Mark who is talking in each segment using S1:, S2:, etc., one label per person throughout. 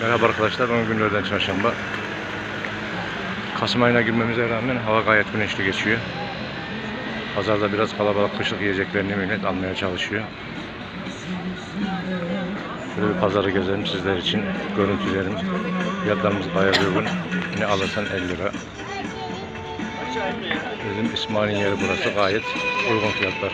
S1: Merhaba arkadaşlar, 10 günlerden çarşamba. Kasım ayına girmemize rağmen hava gayet güneşli geçiyor. Pazarda biraz kalabalık kışlık yiyeceklerini millet almaya çalışıyor. Şöyle bir pazarı gezelim sizler için. Görüntülerim. Fiyatlarımız bayağı uygun. Ne alırsan 50 lira. Bizim İsmail'in yeri burası gayet uygun fiyatlar.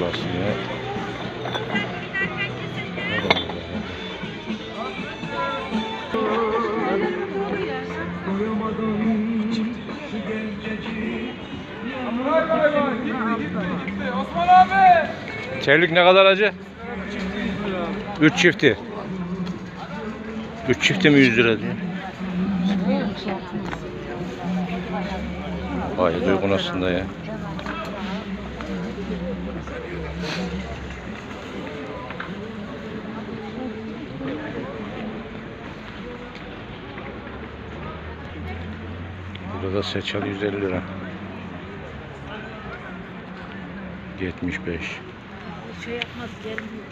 S1: Burası ne?
S2: Osman
S1: ne kadar acı? 3 çifti. 3 çifti mi 100 lira diyor. Gayet uygun aslında ya. Burada da seçal 150 lira. 75.
S3: Şey yapmaz gelmiyor.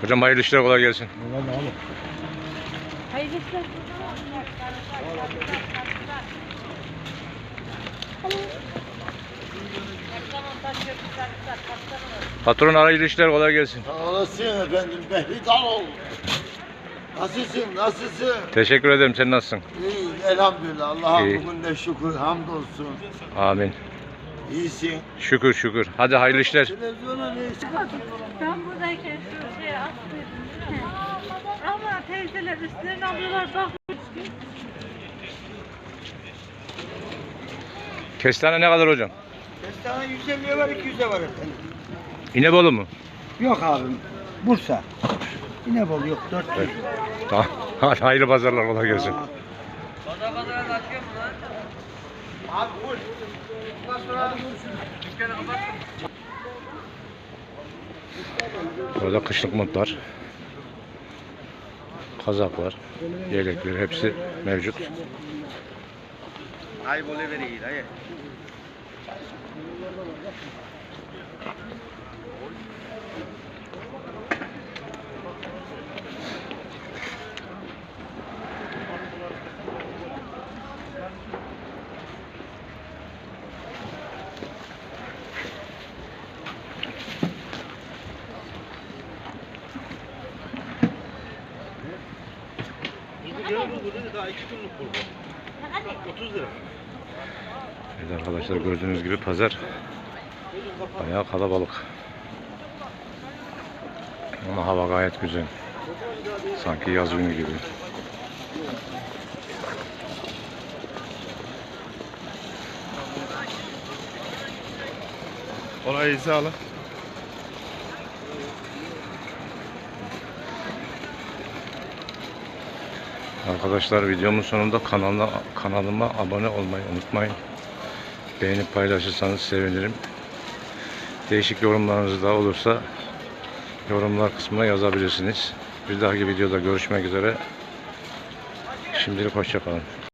S1: Hocam hayırlı işler kolay gelsin.
S3: Hayır işte.
S1: Patron hayırlı işler kolay gelsin.
S4: Sağ olasın efendim. Behri Dalol. Nasılsın? Nasılsın?
S1: Teşekkür ederim. Sen nasılsın?
S4: İyi, elhamdülillah. Allah'a
S1: İyi.
S4: bugün de şükür, hamdolsun.
S1: Amin.
S4: İyisin.
S1: Şükür şükür. Hadi hayırlı işler.
S4: Televizyona ne?
S3: Ben buradayken şu şeye attıydım. Ama teyzeler üstlerini alıyorlar bak.
S1: Kestane ne kadar hocam?
S5: Kestane 150'ye var 200'e var efendim.
S1: İnebolu mu?
S5: Yok abim. Bursa. İnebolu yok 400.
S1: Tamam. Hadi hayırlı pazarlar kolay gelsin.
S5: Abi buyur. Bundan sonra dükkanı kapat.
S1: Burada kışlık montlar. Kazaklar, yelekler hepsi mevcut.
S5: Ay bole vereyim dayı.
S1: Evet arkadaşlar gördüğünüz gibi pazar bayağı kalabalık. Ama hava gayet güzel. Sanki yaz günü gibi.
S2: Kolay sağlık.
S1: Arkadaşlar videomun sonunda kanalına, kanalıma abone olmayı unutmayın. Beğenip paylaşırsanız sevinirim. Değişik yorumlarınız da olursa yorumlar kısmına yazabilirsiniz. Bir dahaki videoda görüşmek üzere. Şimdilik hoşçakalın.